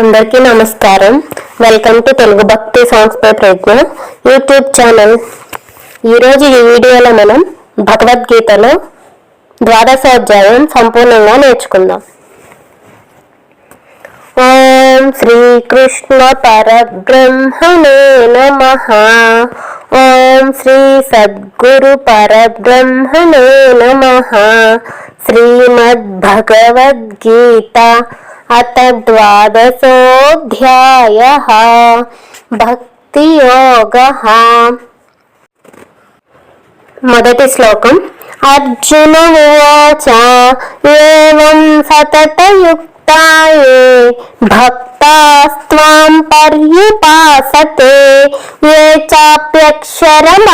అందరికీ నమస్కారం. Welcome to Telugu భక్తి సాంగ్స్ పై ప్రయత్న యూట్యూబ్ ఛానల్ ఈరోజు ఈ వీడియోలో మనం భగవద్గీతలో ద్వాదశోధ్యాయం సంపూర్ణంగా నేర్చుకుందాం. ఓం శ్రీకృష్ణ పరబ్రహ్మణే నమ. ఓం శ్రీ సద్గురు పరబ్రహ్మణే నమ. శ్రీమద్భగవద్గీత अथ द्वादशोऽध्यायः भक्तियोगः। మొదటి శ్లోకం అర్జున ఉవాచ ఏవం సతతయుక్తాయే భక్తాస్త్వాం పర్యుపాసతే ఏ చాప్యక్షరమవ్యక్తం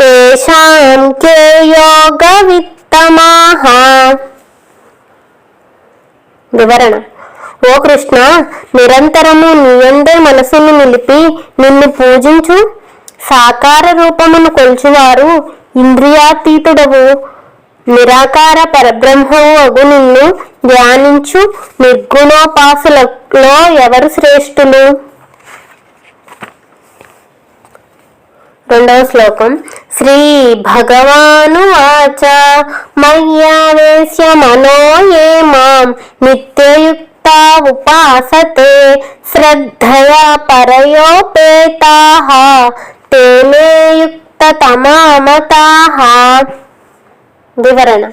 తేషాం కే యోగవిత్తమాహ వివరణ. ఓ కృష్ణ నిరంతరము నీయందే మనసును నిలిపి నిన్ను పూజించు. సాకార రూపమును కొల్చువారు ఇంద్రియాతీతుడవు. నిరాకార పరబ్రహ్మవు అగు నిన్ను ధ్యానించు. నిర్గుణోపాసులలో ఎవరు శ్రేష్ఠులు? రెండవ శ్లోకం. శ్రీ భగవాను వాచ మయ్యావేశ్య మనో ఏ మాం నిత్యయుక్త ఉపాసతే శ్రద్ధయా పరయోపేతా తేనేయుక్త తమామతా. యుక్త వివరణ.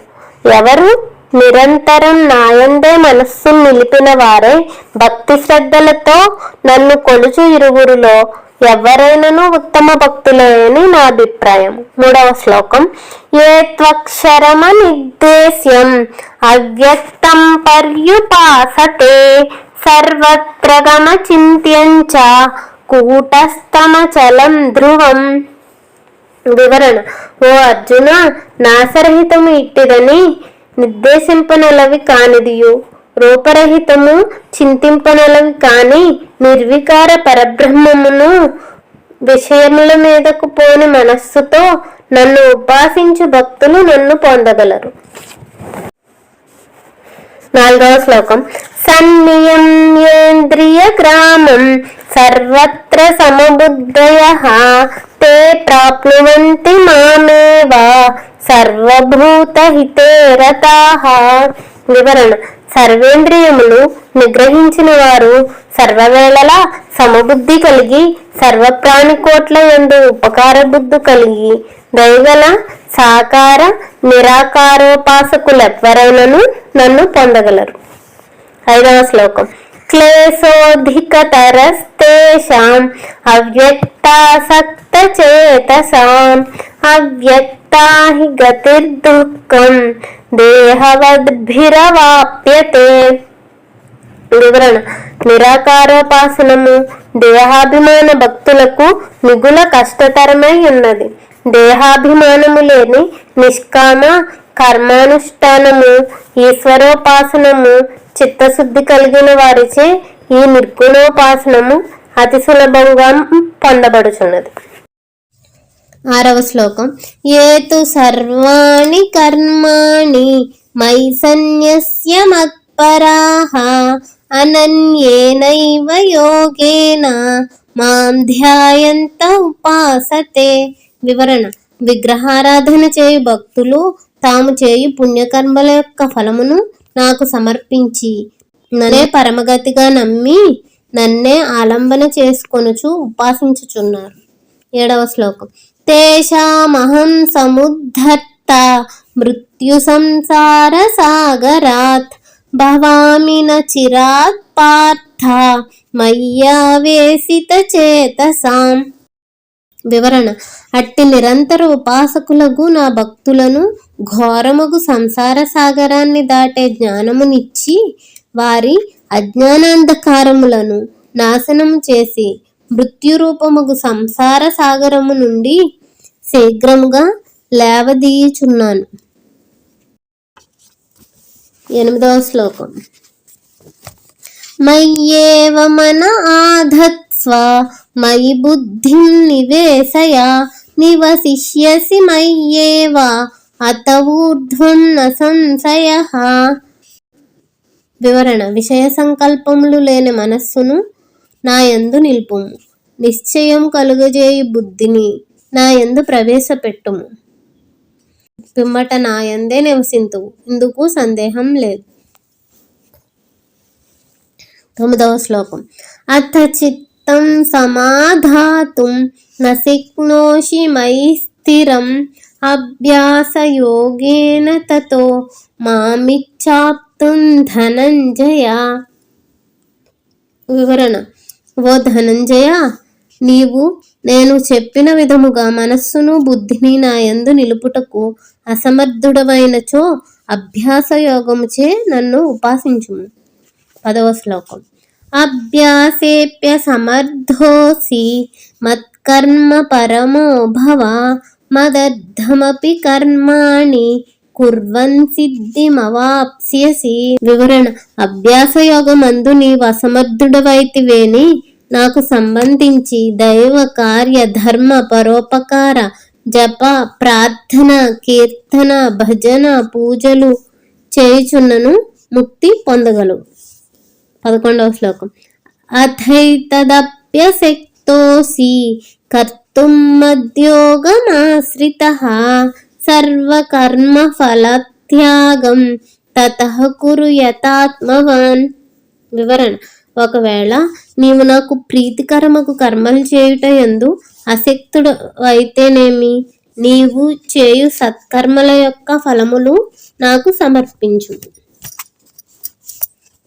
ఎవరు నిరంతరం నాయందే మనస్సు నిలిపిన వారే భక్తి శ్రద్ధలతో నన్ను కొలుచు ఇరువురులో ఎవరైనను ఉత్తమ భక్తులేని నా అభిప్రాయం. మూడవ శ్లోకం. ఏ త్వక్షరమ నిర్దేశ్యం అవ్యక్తం పర్యుపాసతే సర్వత్రగమ చింత్యంచ కూటస్థమచలం ధ్రువం. వివరణ. ఓ అర్జున నాసరహితము ఇట్టిదని నిర్దేశింపనలవి కానిదియు. రూపరహితము చింతింపనలవి కాని నిర్వికార పరబ్రహ్మమును విషయముల మీదకు పోని మనస్సుతో నన్ను ఉపాసించు భక్తులు నన్ను పొందగలరు. నాలుగవ శ్లోకం. సన్నియమ్యేంద్రియ గ్రామం సర్వత్ర సమబుద్ధయ. తే ప్రాప్నువంతి మామేవ. సర్వభూత హితే రతాః. వివరణ. సర్వేంద్రియములు నిగ్రహించిన వారు సర్వవేళలా సమబుద్ధి కలిగి సర్వప్రాణికోట్ల ఎందు ఉపకార బుద్ధి కలిగి దయగల సాకార నిరాకారోపాసకులెవ్వరైనను నన్ను పొందగలరు? ఐదవ శ్లోకం. క్లేశోధికతరస్తేషాం అవ్యక్తాసక్త చేతసాం అవ్యక్తా హి గతిర్దుఃఖం దేహవద్భిరవాప్యతే. వివరణ. నిరాకారోపాసనము దేహాభిమాన భక్తులకు మిగుల కష్టతరమై ఉన్నది దేహాభిమానము లేని నిష్కామ కర్మానుష్ఠానము ఈశ్వరోపాసనము చిత్తశుద్ధి కలిగిన వారిచే ఈ నిర్గుణోపాసనము అతి సులభంగా పొందబడుచున్నది. ఆరవ శ్లోకం. ఏతు సర్వాణి కర్మాణి మై సన్యస్య మత్పరాహ అనన్యేనైవ యోగేన మాం ధ్యాయంత ఉపాసతే. వివరణ. విగ్రహారాధన చేయు భక్తులు తాము చేయు పుణ్యకర్మల యొక్క ఫలమును నాకు సమర్పించి నన్నే పరమగతిగా నమ్మి నన్నే ఆలంబన చేసుకొనుచు ఉపాసించుచున్నారు. ఏడవ శ్లోకం. తేషామహం సముద్ధర్త మృత్యు సంసార సాగరాత్ భవామి చిరాత్ పార్థ మయ్యావేసిత చేతసాం వివరణ అట్టి నిరంతర ఉపాసకులకు నా భక్తులను ఘోరముగు సంసార సాగరాన్ని దాటే జ్ఞానమునిచ్చి వారి అజ్ఞానాంధకారములను నాశనము చేసి మృత్యురూపముగు సంసార సాగరము నుండి శీఘ్రముగా లేవదీయుచున్నాను. ఎనిమిదవ శ్లోకం. మయ్యేవ మన ఆధత్స్వ మయి బుద్ధిం నివేశయ నివసిష్యసి మయ్యేవ అత ఊర్ధ్వన్న సంశయ. వివరణ. విషయ సంకల్పములు లేని మనస్సును నా యందు నిలుపుము. నిశ్చయం కలుగజేయి బుద్ధిని. నా యందు ప్రవేశపెట్టుము. పిమ్మట నా యందే నివసింతువు. ఇందుకు సందేహం లేదు. తొమ్మిదవ శ్లోకం. అథ చిత్తం సమాధాతుం నశిక్నోషి మై స్థిరం అభ్యాసయోగేన తతో మామిచ్చాప్తుం ధనంజయ. వివరణ. ఓ ధనంజయ నీవు నేను చెప్పిన విధముగా మనస్సును బుద్ధిని నా యందు నిలుపుటకు అసమర్థుడవైనచో అభ్యాస యోగముచే నన్ను ఉపాసించుము. పదవ శ్లోకం. అభ్యాసేప్య సమర్థోసి మత్కర్మ పరమో భవ మదర్థమపి కర్మాణి కుర్వన్ సిద్ధిమవాప్స్యసి. వివరణ. అభ్యాస యోగమందు నీవు అసమర్థుడవైతివేని నాకు సంబంధించి దైవ కార్య ధర్మ పరోపకార జప ప్రార్థన కీర్తన భజన పూజలు చేయుచున్నను ముక్తి పొందగలవు పదకొండవ శ్లోకం. అథైతదప్యశక్తోసి కర్తుం మద్యోగమాశ్రిత సర్వకర్మ ఫలత్యాగం తత కురు యథాత్మవాన్ వివరణ. ఒకవేళ నీవు నాకు ప్రీతికరమకు కర్మలు చేయుట ఎందు అసక్తుడు అయితేనేమి నీవు చేయు సత్కర్మల యొక్క ఫలములు నాకు సమర్పించు.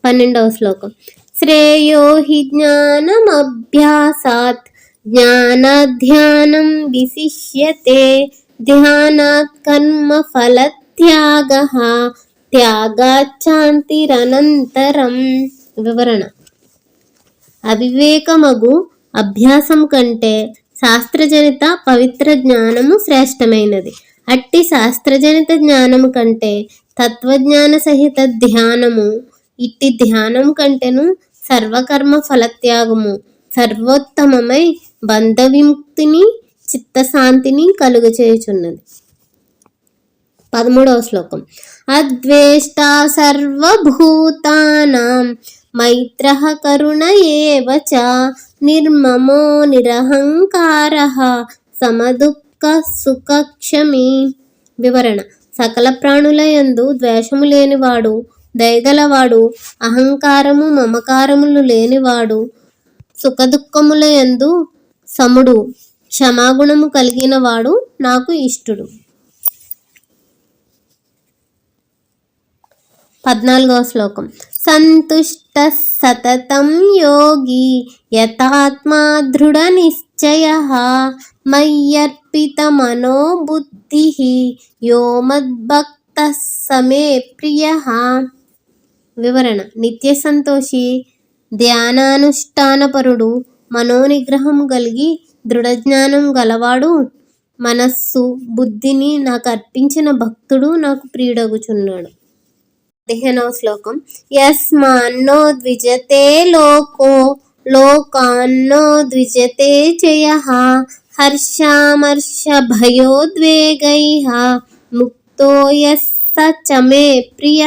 పన్నెండవ శ్లోకం. శ్రేయో హి జ్ఞానమభ్యాసాత్. జ్ఞానధ్యానం విశిష్యతే. ధ్యానాత్ కర్మ ఫలత్యాగ. త్యాగాచాంతిరనంతరం వివరణ. అవివేకమగు అభ్యాసం కంటే శాస్త్రజనిత పవిత్ర జ్ఞానము శ్రేష్టమైనది. అట్టి శాస్త్రజనిత జ్ఞానము కంటే తత్వజ్ఞాన సహిత ధ్యానము ఇట్టి ధ్యానం కంటేను సర్వకర్మ ఫలత్యాగము సర్వోత్తమమై బంధ విముక్తిని చిత్తశాంతిని కలుగచేయుచున్నది. పదమూడవ శ్లోకం. అద్వేష్ట సర్వభూతానాం మైత్ర కరుణ ఏవ చ నిర్మమో నిరహంకార సమదుఃఖ సుఖక్షమి వివరణ సకల ప్రాణుల యందు ద్వేషము లేనివాడు దయగలవాడు అహంకారము మమకారములు లేనివాడు సుఖదుఖముల యందు సముడు క్షమాగుణము కలిగినవాడు నాకు ఇష్టుడు। పద్నాలుగవ శ్లోకం. సంతుష్ట సతతం యోగి యథాత్మా దృఢ నిశ్చయ మయ్యర్పిత మనోబుద్ధి యో మద్భక్త సమే ప్రియ. వివరణ. నిత్య సంతోషి ధ్యానానుష్ఠానపరుడు మనోనిగ్రహం కలిగి దృఢజ్ఞానం గలవాడు మనస్సు బుద్ధిని నాకు అర్పించిన భక్తుడు నాకు ప్రియుడగుచున్నాడు. పదిహేనవ శ్లోకం. యస్మాన్నో ద్విజతే లోకో లోకాన్నో ద్విజతే జయ హర్షామర్ష భయోద్వేగై ముక్తో యస్ చ ప్రియ.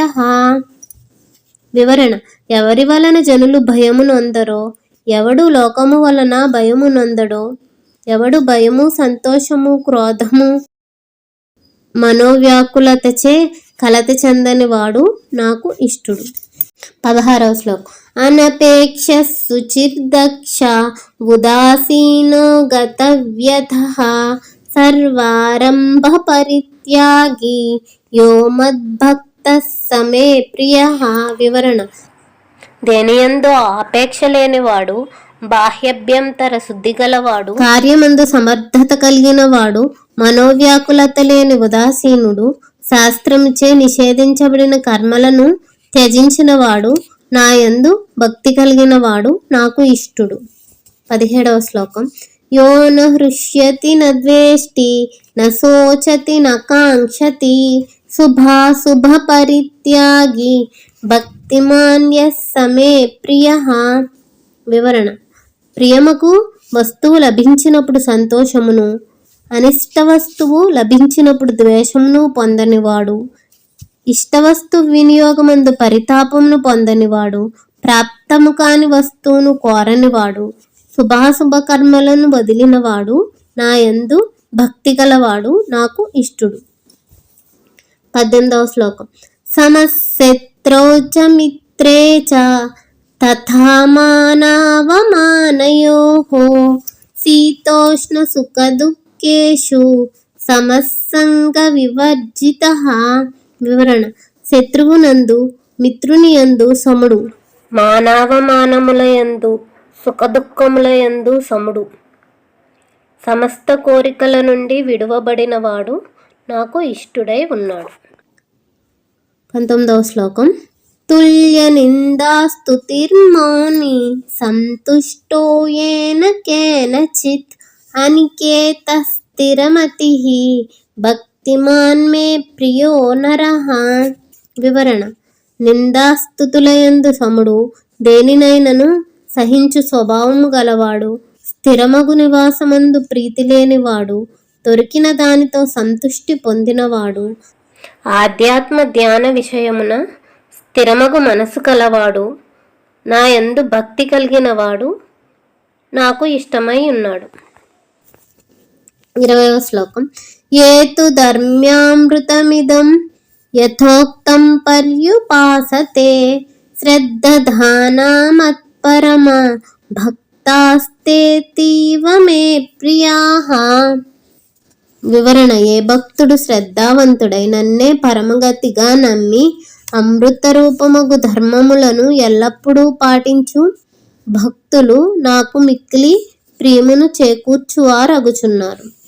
వివరణ ఎవరి వలన జనులు భయము నొందరో ఎవడు లోకము వలన భయము నొందడో ఎవడు భయము సంతోషము క్రోధము మనోవ్యాకులతచే కలత చెందని వాడు నాకు ఇష్టుడు. పదహారవ శ్లోకం. అనపేక్ష శుచిర్దక్ష ఉదాసీనో గతవ్యథ సర్వారంభ పరిత్యాగి యో మద్భక్త సమే ప్రియ వివరణ. దేనియందు ఆపేక్ష లేనివాడు బాహ్యభ్యంతర శుద్ధి గలవాడు కార్యమందు సమర్థత కలిగిన వాడు మనోవ్యాకులత లేని ఉదాసీనుడు శాస్త్రముచే నిషేధించబడిన కర్మలను త్యజించినవాడు నా నాయందు భక్తి కలిగిన వాడు నాకు ఇష్టుడు. పదిహేడవ శ్లోకం. యో న నద్వేష్టి నోచతి ద్వేష్టి శుభాశుభ పరిత్యాగి భక్తిమాన్య సమే ప్రియ. వివరణ. ప్రియమకు వస్తువు లభించినప్పుడు సంతోషమును అనిష్ట వస్తువు లభించినప్పుడు ద్వేషమును పొందనివాడు. ఇష్టవస్తు వినియోగమందు పరితాపమును పొందనివాడు. ప్రాప్తము కాని వస్తువును కోరనివాడు. శుభాశుభ కర్మలను వదిలినవాడు. నా యందు భక్తి గలవాడు. నాకు ఇష్టుడు. పద్దెనిమిదవ శ్లోకం. సమశత్రౌ చ మిత్రే చ తథా శీతోష్ణ సుఖ దుఃఖేషు సమస్సంగ వివర్జిత. వివరణ. శత్రువునందు మిత్రుని యందు సముడు. మానవమానముల యందు యందు సముడు. సమస్త కోరికల నుండి విడువబడినవాడు నాకు ఇష్టుడై ఉన్నాడు. పంతొమ్మిదవ శ్లోకం. తుల్య నిందాస్తుతిర్మౌని సంతుష్టో ఏన కేనచిత్. అనికేత స్థిరమతి భక్తిమాన్ మే ప్రియో నరః వివరణ నిందాస్తుతులయందు సముడు దేనినైనను సహించు స్వభావము గలవాడు. స్థిరమగు నివాసమందు ప్రీతి లేనివాడు. దొరికిన దానితో సంతుష్టి పొందినవాడు. ఆధ్యాత్మ ధ్యాన విషయమున స్థిరమగు మనసు కలవాడు. నా యందు భక్తి కలిగినవాడు. నాకు ఇష్టమై ఉన్నాడు. ఇరవైవ శ్లోకం. ఏతు ధర్మ్యామృతమిదం యథోక్తం పర్యుపాసతే శ్రద్ధధానామత్పరమ భక్తాస్తేతీవ మే ప్రియా. వివరణ ఏ భక్తుడు శ్రద్ధావంతుడై నన్నే పరమగతిగా నమ్మి అమృత రూపముగు ధర్మములను ఎల్లప్పుడూ పాటించు. భక్తులు నాకు మిక్కిలి ప్రియమును చేకూర్చువారగుచున్నారు.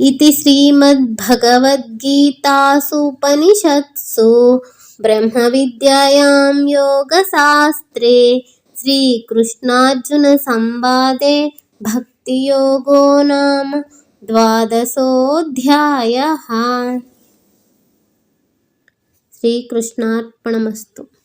इति श्रीमद्भगवद्गीतासूपनिषत्सु ब्रह्मविद्यायां योगशास्त्रे श्रीकृष्णार्जुनसंवादे भक्तियोगो नाम द्वादशोऽध्यायः. श्रीकृष्णार्पणमस्तु.